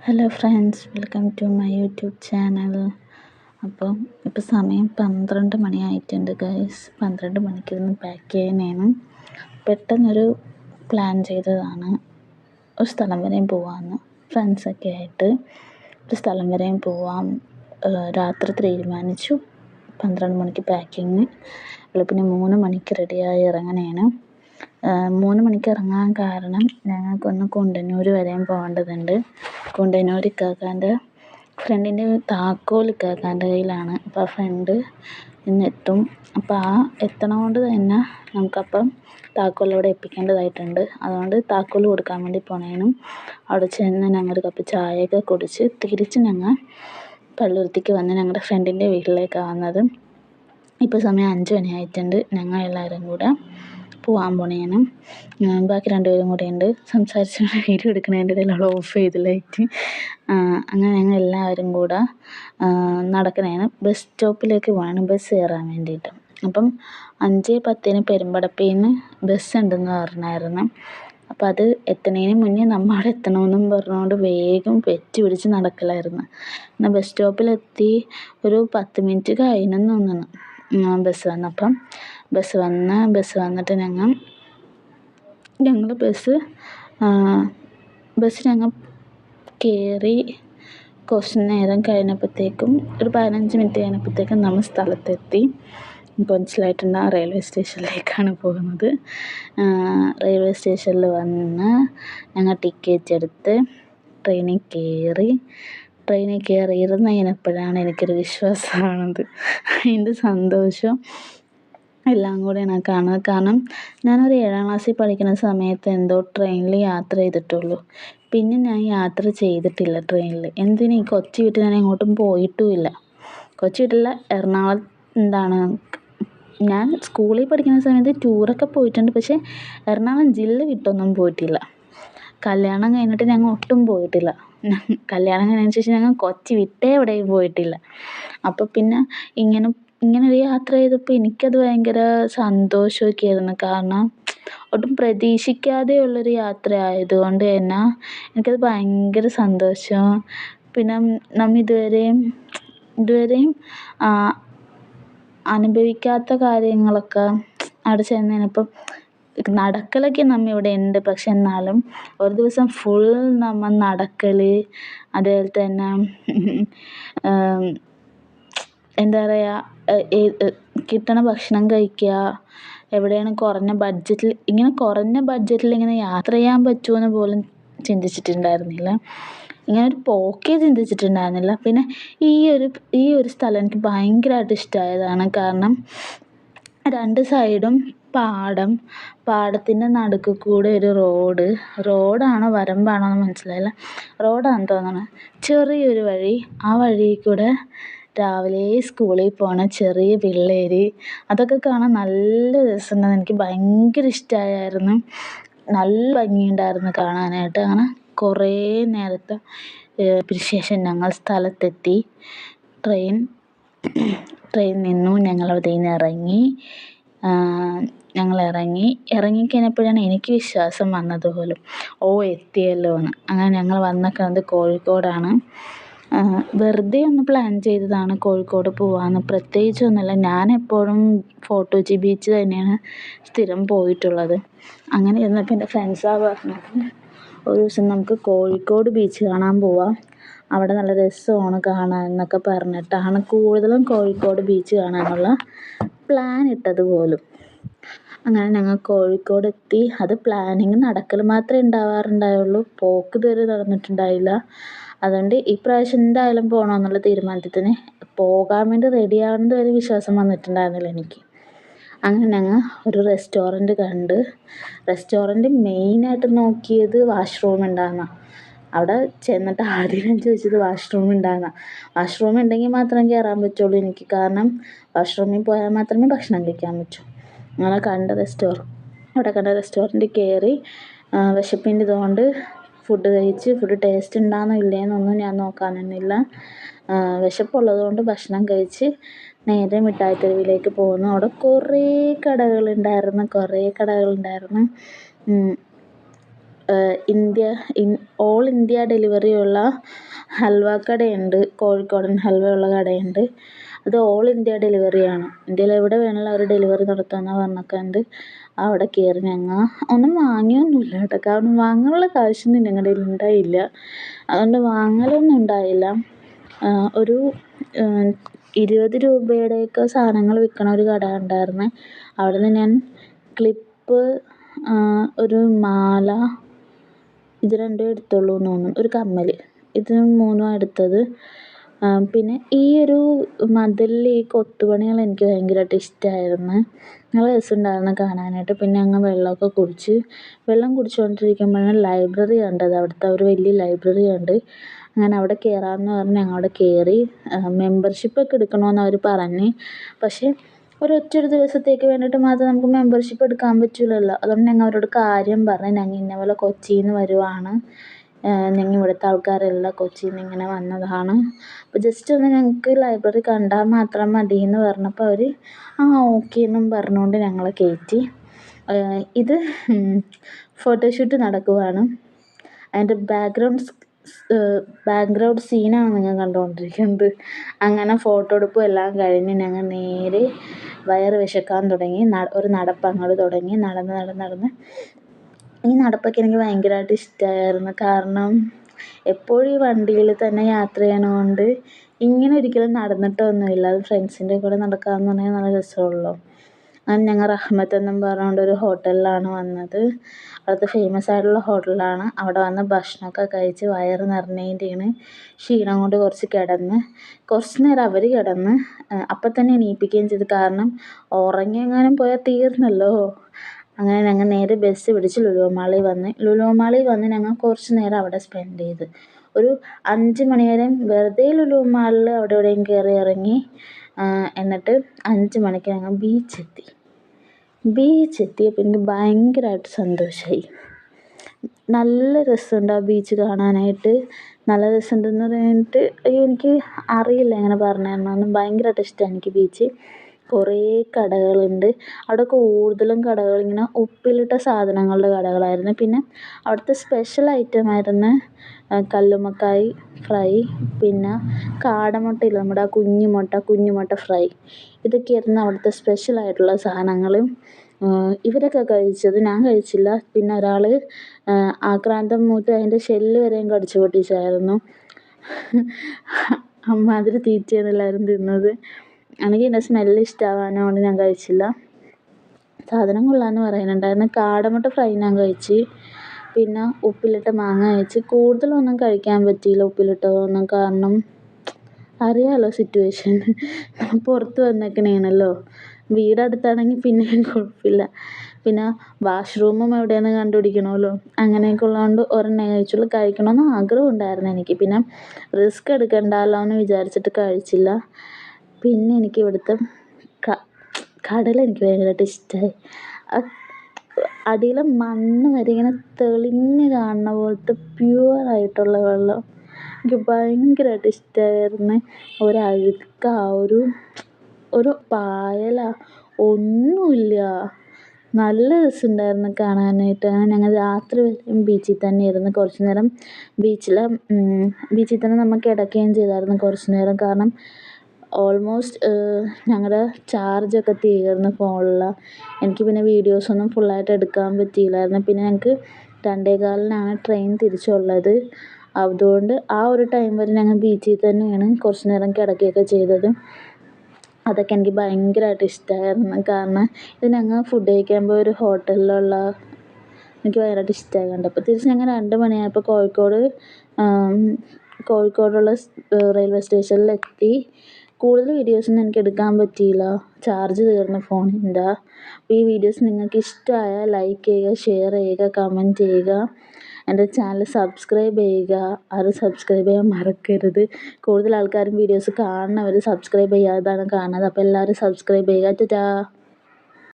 Hello friends welcome to my YouTube channel അപ്പം ഇപ്പോൾ സമയം പന്ത്രണ്ട് മണിയായിട്ടുണ്ട് ഗൈസ് പന്ത്രണ്ട് മണിക്കിരുന്ന് പാക്ക് ചെയ്യാനാണ് പെട്ടെന്നൊരു പ്ലാൻ ചെയ്തതാണ്. ഒരു സ്ഥലം വരെയും പോവാമെന്ന് ഫ്രണ്ട്സൊക്കെ ആയിട്ട് ഒരു സ്ഥലം വരെയും പോവാം. രാത്രി തീരുമാനിച്ചു. പന്ത്രണ്ട് മണിക്ക് പാക്കിങ് പിന്നെ മൂന്ന് മണിക്ക് റെഡിയായി ഇറങ്ങണേണ് മൂന്ന് മണിക്ക് ഇറങ്ങാൻ കാരണം ഞങ്ങൾക്കൊന്ന് കുണ്ടന്നൂർ വരെയും പോകേണ്ടതുണ്ട്. കുണ്ടന്നൂർ ഇക്കാക്കാന്റെ ഫ്രണ്ടിന്റെ താക്കോൽ ഇക്കാക്കാന്റെ കയ്യിലാണ്. അപ്പോൾ ആ ഫ്രണ്ട് ഇന്നെത്തും അപ്പം ആ എത്തണ കൊണ്ട് തന്നെ നമുക്കപ്പം താക്കോൽ അവിടെ എത്തിക്കേണ്ടതായിട്ടുണ്ട് അതുകൊണ്ട് താക്കോൽ കൊടുക്കാൻ വേണ്ടി പോണേനും. അവിടെ ചെന്ന് ഞങ്ങൾ ഒരു കപ്പ് ചായയൊക്കെ കുടിച്ച് തിരിച്ച് ഞങ്ങൾ പള്ളുരുത്തിക്ക് വന്ന് ഞങ്ങളുടെ ഫ്രണ്ടിന്റെ വീട്ടിലേക്കാണ് വന്നത്. ഇപ്പോൾ സമയം അഞ്ച് മണി ആയിട്ടുണ്ട്. ഞങ്ങൾ എല്ലാവരും കൂടെ പോവാൻ പോണേനു ബാക്കി രണ്ടുപേരും കൂടെ ഉണ്ട്. സംസാരിച്ച് വീഡിയോ എടുക്കുന്നതിന്റെ ഇടയിൽ അവൾ ഓഫ് ചെയ്ത് ലൈറ്റ് അങ്ങനെ ഞങ്ങൾ എല്ലാവരും കൂടെ നടക്കണേന് ബസ് സ്റ്റോപ്പിലേക്ക് പോവാണ് ബസ് കയറാൻ വേണ്ടിയിട്ട് അപ്പം അഞ്ച് പത്തിന് പെരുമ്പടപ്പിൽ നിന്ന് ബസ് ഉണ്ടെന്ന് പറഞ്ഞായിരുന്നു. അപ്പം അത് എത്തണേന് മുന്നേ നമ്മൾ അവിടെ എത്തണമെന്നും പറഞ്ഞുകൊണ്ട് വേഗം പെറ്റി പിടിച്ച് നടക്കലായിരുന്നു. എന്നാൽ ബസ് സ്റ്റോപ്പിലെത്തി ഒരു പത്ത് മിനിറ്റ് കഴിഞ്ഞെന്ന് തോന്നുന്നു. ബസ് വന്നപ്പം. ബസ് വന്ന് ബസ് വന്നിട്ട് ഞങ്ങൾ ഞങ്ങൾ ബസ് ബസ് ഞങ്ങൾ കയറി കുറച്ച് നേരം കഴിഞ്ഞപ്പോഴത്തേക്കും ഒരു പതിനഞ്ച് മിനിറ്റ് കഴിഞ്ഞപ്പോഴത്തേക്കും നമ്മൾ സ്ഥലത്തെത്തി. മനസ്സിലായിട്ടുണ്ടാകും റെയിൽവേ സ്റ്റേഷനിലേക്കാണ് പോകുന്നത്. റെയിൽവേ സ്റ്റേഷനിൽ വന്ന് ഞങ്ങൾ ടിക്കറ്റ് എടുത്ത് ട്രെയിനിൽ കയറി ട്രെയിനിൽ കയറി ഇരുന്ന് കഴിഞ്ഞപ്പോഴാണ് എനിക്കൊരു വിശ്വാസമാണത്? അതിന്റെ സന്തോഷം എല്ലാം കൂടെയാണ് കാണുന്നത് കാരണം ഞാനൊരു ഏഴാം ക്ലാസ്സിൽ പഠിക്കുന്ന സമയത്ത് എന്തോ ട്രെയിനിൽ യാത്ര ചെയ്തിട്ടുള്ളൂ. പിന്നെ ഞാൻ യാത്ര ചെയ്തിട്ടില്ല ട്രെയിനിൽ. എന്തിന്? ഈ കൊച്ചി വിട്ട് ഞാൻ എങ്ങോട്ടും പോയിട്ടുമില്ല. കൊച്ചി വിട്ടില്ല എറണാകുളം എന്താണ്? ഞാൻ സ്കൂളിൽ പഠിക്കുന്ന സമയത്ത് ടൂറൊക്കെ പോയിട്ടുണ്ട്. പക്ഷേ എറണാകുളം ജില്ല വിട്ടൊന്നും പോയിട്ടില്ല. കല്യാണം കഴിഞ്ഞിട്ട് ഞങ്ങൾ ഒട്ടും പോയിട്ടില്ല. കല്യാണം കഴിഞ്ഞതിന് ശേഷം ഞങ്ങൾ കൊച്ചി വിട്ടേ എവിടെയും പോയിട്ടില്ല. അപ്പോൾ പിന്നെ ഇങ്ങനെ ഇങ്ങനെ ഒരു യാത്ര ചെയ്തപ്പോൾ എനിക്കത് ഭയങ്കര സന്തോഷമൊക്കെ ആയിരുന്നു കാരണം ഒട്ടും പ്രതീക്ഷിക്കാതെ ഉള്ളൊരു യാത്ര ആയതുകൊണ്ട് തന്നെ എനിക്കത് ഭയങ്കര സന്തോഷം. പിന്നെ നമ്മൾ ഇതുവരെയും ഇതുവരെയും അനുഭവിക്കാത്ത കാര്യങ്ങളൊക്കെ അവിടെ ചെന്ന് നടക്കലൊക്കെ നമ്മൾ ഇവിടെ ഉണ്ട് പക്ഷെ എന്നാലും ഒരു ദിവസം ഫുൾ നമ്മൾ നടക്കൽ അതുപോലെ തന്നെ എന്താ പറയുക കിട്ടണ ഭക്ഷണം കഴിക്കുക എവിടെയാണ് കുറഞ്ഞ ബഡ്ജറ്റിൽ ഇങ്ങനെ കുറഞ്ഞ ബഡ്ജറ്റിൽ ഇങ്ങനെ യാത്ര ചെയ്യാൻ പറ്റുമെന്ന് പോലും ചിന്തിച്ചിട്ടുണ്ടായിരുന്നില്ല. ഇങ്ങനെ ഒരു പോക്കേ ചിന്തിച്ചിട്ടുണ്ടായിരുന്നില്ല. പിന്നെ ഈ ഒരു ഈ ഒരു സ്ഥലം എനിക്ക് ഭയങ്കരമായിട്ട് ഇഷ്ടമായതാണ് കാരണം രണ്ട് സൈഡും പാടം പാടത്തിന്റെ നടുക്ക് കൂടെ ഒരു റോഡ്. റോഡാണോ വരമ്പാണോ എന്ന് മനസ്സിലായില്ല. റോഡാണെന്ന് ചെറിയ ചെറിയൊരു വഴി. ആ വഴിയിൽ കൂടെ രാവിലെ സ്കൂളിൽ പോണ ചെറിയ പിള്ളേർ അതൊക്കെ കാണാൻ നല്ല രസമുണ്ടായിരുന്നു എനിക്ക് ഭയങ്കര ഇഷ്ടമായിരുന്നു നല്ല ഭംഗിയുണ്ടായിരുന്നു കാണാനായിട്ട്. അങ്ങനെ കുറേ നേരത്തെ ശേഷം ഞങ്ങൾ സ്ഥലത്തെത്തി. ട്രെയിൻ ട്രെയിൻ നിന്നു. ഞങ്ങൾ അവിടെ നിന്ന് ഇറങ്ങി. ഞങ്ങൾ ഇറങ്ങി ഇറങ്ങിക്കഴിഞ്ഞപ്പോഴാണ് എനിക്ക് വിശ്വാസം വന്നത് പോലും. ഓ എത്തിയല്ലോ എന്ന്. അങ്ങനെ ഞങ്ങൾ വന്നിരിക്കുന്നത് കോഴിക്കോടാണ്. വെറുതെ ഒന്ന് പ്ലാൻ ചെയ്തതാണ് കോഴിക്കോട് പോവാമെന്ന് പ്രത്യേകിച്ചൊന്നുമില്ല ഞാൻ എപ്പോഴും ഫോർട്ട് ബീച്ച് തന്നെയാണ് സ്ഥിരം പോയിട്ടുള്ളത്. അങ്ങനെ ഇരുന്നപ്പോൾ എന്റെ ഫ്രണ്ട്സാണ് പറഞ്ഞത് ഒരു ദിവസം നമുക്ക് കോഴിക്കോട് ബീച്ച് കാണാൻ പോവാം. അവിടെ നല്ല രസമാണ് കാണാൻ എന്നൊക്കെ പറഞ്ഞിട്ടാണ് കൂടുതലും കോഴിക്കോട് ബീച്ച് കാണാനുള്ള പ്ലാൻ ഇട്ടത് പോലും. അങ്ങനെ ഞങ്ങൾ കോഴിക്കോട് എത്തി. അത് പ്ലാനിങ് നടക്കൽ മാത്രമേ ഉണ്ടാവാറുണ്ടായുള്ളൂ പോക്ക് ഇതുവരെ നടന്നിട്ടുണ്ടായില്ല. അതുകൊണ്ട് ഇപ്രാവശ്യം എന്തായാലും പോകണമെന്നുള്ള തീരുമാനത്തിന് പോകാൻ വേണ്ടി റെഡി ആവുന്നത് വരെ വിശ്വാസം വന്നിട്ടുണ്ടായിരുന്നില്ല എനിക്ക്. അങ്ങനെ ഞങ്ങൾ ഒരു റെസ്റ്റോറന്റ് കണ്ട്. റെസ്റ്റോറന്റ് മെയിനായിട്ട് നോക്കിയത് വാഷ്റൂം ഉണ്ടാകുന്ന അവിടെ ചെന്നിട്ട് ആദ്യം ഞാൻ ചോദിച്ചത് വാഷ്റൂം ഉണ്ടാകുന്ന വാഷ്റൂം ഉണ്ടെങ്കിൽ മാത്രം കയറാൻ പറ്റുള്ളൂ എനിക്ക്. കാരണം വാഷ്റൂമിൽ പോയാൽ മാത്രമേ ഭക്ഷണം കഴിക്കാൻ പറ്റൂ. അങ്ങനെ കണ്ട റെസ്റ്റോർ അവിടെ കണ്ട റെസ്റ്റോറന്റിൽ കയറി വിശപ്പിന്റെ ഇതുകൊണ്ട് ഫുഡ് കഴിച്ച് ഫുഡ് ടേസ്റ്റ് ഉണ്ടാകുന്നോ ഇല്ലയോന്നൊന്നും ഞാൻ നോക്കാൻ നിന്നില്ല. വിശപ്പുള്ളത് കൊണ്ട് ഭക്ഷണം കഴിച്ച് നേരെ മിഠായി തെരുവിലേക്ക് പോന്നു അവിടെ കുറേ കടകളുണ്ടായിരുന്നു കുറേ കടകളുണ്ടായിരുന്നു India in all India delivery ഉള്ള ഹൽവ കടയുണ്ട്. കോഴിക്കോടൻ ഹൽവ ഉള്ള കടയുണ്ട്. അത് ഓൾ ഇന്ത്യ ഡെലിവറിയാണ്. ഇന്ത്യയിൽ എവിടെ വേണമെങ്കിലും അവർ ഡെലിവറി നടത്താമെന്നാണ് പറഞ്ഞേക്കുന്നത് അവിടെ കയറി ഞങ്ങൾ ഒന്നും വാങ്ങിയൊന്നുമില്ല കേട്ടോ. കാരണം വാങ്ങാനുള്ള കാശൊന്നും ഞങ്ങളുടെ കയ്യിൽ ഉണ്ടായില്ല. അതുകൊണ്ട് വാങ്ങലൊന്നും ഉണ്ടായില്ല. ഒരു ഇരുപത് രൂപയുടെയൊക്കെ സാധനങ്ങൾ വിൽക്കണ ഒരു കട ഉണ്ടായിരുന്നു. അവിടെ നിന്ന് ഞാൻ ക്ലിപ്പ് ഒരു മാല ഇത് രണ്ടും എടുത്തുള്ളൂ എന്ന് തോന്നുന്നു. ഒരു കമ്മൽ. ഇത് മൂന്നും എടുത്തത്. പിന്നെ ഈ ഒരു മതിലിൽ ഈ കൊത്തുപണികൾ എനിക്ക് ഭയങ്കരമായിട്ട് ഇഷ്ടമായിരുന്നു നല്ല രസമുണ്ടായിരുന്നു കാണാനായിട്ട്. പിന്നെ അങ്ങ് വെള്ളമൊക്കെ കുടിച്ച് വെള്ളം കുടിച്ചുകൊണ്ടിരിക്കുമ്പോഴാണ് ലൈബ്രറി കണ്ടത്. അവിടുത്തെ ഒരു വലിയ ലൈബ്രറി ഉണ്ട് അങ്ങനെ അവിടെ കയറാമെന്ന് പറഞ്ഞ് അവിടെ കയറി. മെമ്പർഷിപ്പ് ഒക്കെ എടുക്കണമെന്ന് അവർ പറഞ്ഞ്. പക്ഷേ ഒരൊറ്റ ഒരു ദിവസത്തേക്ക് വേണ്ടിയിട്ട് മാത്രം നമുക്ക് മെമ്പർഷിപ്പ് എടുക്കാൻ പറ്റില്ലല്ലോ അതുകൊണ്ട് ഞങ്ങൾ അവരോട് കാര്യം പറഞ്ഞ് ഞങ്ങൾ ഇന്ന പോലെ കൊച്ചിയിൽ നിന്ന് വരുവാണ് ഞങ്ങൾ ഇവിടുത്തെ ആൾക്കാരല്ല കൊച്ചിയിൽ നിന്ന് ഇങ്ങനെ വന്നതാണ്. അപ്പോൾ ജസ്റ്റ് ഒന്ന് ഞങ്ങൾക്ക് ലൈബ്രറി കണ്ടാൽ മാത്രം മതി എന്ന് പറഞ്ഞപ്പോൾ അവർ ആ ഓക്കെ എന്നും പറഞ്ഞുകൊണ്ട് ഞങ്ങളെ കയറ്റി. ഇത് ഫോട്ടോഷൂട്ട് നടക്കുവാണ്. അതിന്റെ ബാക്ക്ഗ്രൗണ്ട് ബാക്ക്ഗ്രൗണ്ട് സീനാണ് ഞാൻ കണ്ടുകൊണ്ടിരിക്കുന്നത് അങ്ങനെ ഫോട്ടോ എടുപ്പും എല്ലാം കഴിഞ്ഞ് ഞങ്ങൾ നേരെ വയറ് വിശക്കാൻ തുടങ്ങി. ഒരു നടപ്പ് അങ്ങോട്ട് തുടങ്ങി. നടന്ന് നടന്ന് നടന്ന്. ഈ നടപ്പൊക്കെ എനിക്ക് ഭയങ്കരമായിട്ട് ഇഷ്ടമായിരുന്നു കാരണം എപ്പോഴും ഈ വണ്ടിയിൽ തന്നെ യാത്ര ചെയ്യണതുകൊണ്ട് ഇങ്ങനെ ഒരിക്കലും നടന്നിട്ടൊന്നുമില്ല. അത് ഫ്രണ്ട്സിന്റെ കൂടെ നടക്കുക പറഞ്ഞാൽ നല്ല രസമുള്ളൂ. അങ്ങനെ ഞങ്ങൾ റഹ്മത്ത് എന്നും പറഞ്ഞുകൊണ്ട് ഒരു ഹോട്ടലിലാണ് വന്നത്. അവിടുത്തെ ഫേമസ് ആയിട്ടുള്ള ഹോട്ടലാണ്. അവിടെ വന്ന് ഭക്ഷണമൊക്കെ കഴിച്ച് വയറ് നിറഞ്ഞതിന്റെയാണ് ക്ഷീണം കൊണ്ട് കുറച്ച് കിടന്ന്. കുറച്ച് നേരം അവർ കിടന്ന് അപ്പം തന്നെ എണീപ്പിക്കുകയും ചെയ്തു. കാരണം ഉറങ്ങിയെങ്ങാനും പോയാൽ തീർന്നല്ലോ. അങ്ങനെ ഞങ്ങൾ നേരെ ബസ് പിടിച്ച് ലുലു മാളിൽ വന്ന്. ലുലു മാളിൽ വന്ന് ഞങ്ങൾ കുറച്ച് നേരം അവിടെ സ്പെൻഡ് ചെയ്ത്. ഒരു അഞ്ച് മണി വരെ വെറുതെ ലുലു മാളിൽ അവിടെ ഇവിടെയും കയറി ഇറങ്ങി. എന്നിട്ട് അഞ്ച് മണിക്ക് ഞങ്ങൾ ബീച്ചെത്തി ബീച്ചെത്തിയപ്പോൾ എനിക്ക് ഭയങ്കരമായിട്ട് സന്തോഷമായി നല്ല രസമുണ്ട് ആ ബീച്ച് കാണാനായിട്ട്. നല്ല രസമുണ്ടെന്ന് പറഞ്ഞിട്ട് അയ്യോ എനിക്ക് അറിയില്ല എങ്ങനെ പറഞ്ഞു തരണമെന്ന് ഭയങ്കരമായിട്ട് ഇഷ്ടമാണ് എനിക്ക് ബീച്ച് കുറേ കടകളുണ്ട്. അവിടെ കൂടുതലും കടകൾ ഇങ്ങനെ ഉപ്പിലിട്ട സാധനങ്ങളുടെ കടകളായിരുന്നു. പിന്നെ അവിടുത്തെ സ്പെഷ്യൽ ഐറ്റം ആയിരുന്നു കല്ലുമ്മക്കായ് ഫ്രൈ പിന്നെ കാടമുട്ടയില്ലേ നമ്മുടെ കുഞ്ഞുമുട്ട കുഞ്ഞു മുട്ട ഫ്രൈ ഇതൊക്കെയായിരുന്നു അവിടുത്തെ സ്പെഷ്യൽ ആയിട്ടുള്ള സാധനങ്ങൾ ഇവരൊക്കെ കഴിച്ചത്. ഞാൻ കഴിച്ചില്ല. പിന്നെ ഒരാൾ ആക്രാന്തം മൂത്ത് അതിന്റെ ഷെല്ല് വരെയും കടിച്ചു പൊട്ടിച്ചായിരുന്നു. അമ്മാതിരി തീറ്റയാണ് എല്ലാവരും തിന്നത്. എനിക്ക് ഇതിന്റെ സ്മെല്ല് ഇഷ്ടമാവാഞ്ഞതുകൊണ്ട് ഞാൻ കഴിച്ചില്ല. സാധനം കൊള്ളാമെന്ന് പറയുന്നുണ്ടായിരുന്നു. കാടമുട്ട ഫ്രൈ ഞാൻ കഴിച്ച് പിന്നെ ഉപ്പിലിട്ട മാങ്ങ കഴിച്ച്. കൂടുതലൊന്നും കഴിക്കാൻ പറ്റിയില്ല ഉപ്പിലിട്ടതൊന്നും. കാരണം അറിയാമല്ലോ സിറ്റുവേഷൻ പുറത്ത് വന്നേക്കണേണല്ലോ. വീടടുത്താണെങ്കിൽ പിന്നെയും കുഴപ്പമില്ല. പിന്നെ വാഷ്റൂമും എവിടെയെന്ന് കണ്ടുപിടിക്കണമല്ലോ. അങ്ങനെയൊക്കെ ഉള്ളതുകൊണ്ട് ഒരെണ്ണം കഴിച്ചുള്ളൂ. കഴിക്കണമെന്ന് ആഗ്രഹം ഉണ്ടായിരുന്നു എനിക്ക്. പിന്നെ റിസ്ക് എടുക്കണ്ടല്ലോ എന്ന് വിചാരിച്ചിട്ട് കഴിച്ചില്ല. പിന്നെ എനിക്ക് ഇവിടുത്തെ കടൽ എനിക്ക് ഭയങ്കരമായിട്ട് ഇഷ്ടമായി അടിയിലെ മണ്ണ് വരെ ഇങ്ങനെ തെളിഞ്ഞ് കാണുന്ന പോലത്തെ പ്യുവറായിട്ടുള്ള വെള്ളം എനിക്ക് ഭയങ്കരമായിട്ട് ഇഷ്ടമായിരുന്നു ഒരഴുക്ക ഒരു ഒരു പായല ഒന്നുമില്ല. നല്ല രസമുണ്ടായിരുന്നു കാണാനായിട്ട്. അങ്ങനെ ഞങ്ങൾ രാത്രി വരെയും ബീച്ചിൽ തന്നെ ഇരുന്ന് കുറച്ച് നേരം ബീച്ചിൽ ബീച്ചിൽ തന്നെ നമ്മൾ കിടക്കുകയും ചെയ്തായിരുന്നു കുറച്ച് നേരം. കാരണം ഓൾമോസ്റ്റ് ഞങ്ങളുടെ ചാർജൊക്കെ തീർന്നു ഫോണിൽ എനിക്ക് പിന്നെ വീഡിയോസൊന്നും ഫുള്ളായിട്ട് എടുക്കാൻ പറ്റിയില്ലായിരുന്നു. പിന്നെ ഞങ്ങൾക്ക് രണ്ടേ കാലിനാണ് ട്രെയിൻ തിരിച്ചുള്ളത്. അതുകൊണ്ട് ആ ഒരു ടൈം വരെ ഞങ്ങൾ ബീച്ചിൽ തന്നെയാണ് കുറച്ച് നേരം കിടക്കുകയൊക്കെ ചെയ്തത്. അതൊക്കെ എനിക്ക് ഭയങ്കരമായിട്ട് ഇഷ്ടമായിരുന്നു കാരണം ഇത് ഞങ്ങൾ ഫുഡ് കഴിക്കാൻ പോയ ഒരു ഹോട്ടലിലുള്ള എനിക്ക് ഭയങ്കരമായിട്ട് ഇഷ്ടമായി കണ്ടപ്പോൾ തിരിച്ച് ഞങ്ങൾ രണ്ട് മണിയായപ്പോൾ കോഴിക്കോട് കോഴിക്കോടുള്ള റെയിൽവേ സ്റ്റേഷനിലെത്തി കൂടുതൽ വീഡിയോസൊന്നും എനിക്ക് എടുക്കാൻ പറ്റിയില്ല. ചാർജ് തീർന്നു ഫോണിന്റെ അപ്പോൾ ഈ വീഡിയോസ് നിങ്ങൾക്ക് ഇഷ്ടമായാൽ ലൈക്ക് ചെയ്യുക ഷെയർ ചെയ്യുക കമന്റ് ചെയ്യുക. എന്റെ ചാനൽ സബ്സ്ക്രൈബ് ചെയ്യുക. ആരും സബ്സ്ക്രൈബ് ചെയ്യാൻ മറക്കരുത്. കൂടുതൽ ആൾക്കാരും വീഡിയോസ് കാണുന്നവർ സബ്സ്ക്രൈബ് ചെയ്യാതാണ് കാണുന്നത്. അപ്പോൾ എല്ലാവരും സബ്സ്ക്രൈബ് ചെയ്യുക. ടാറ്റാ.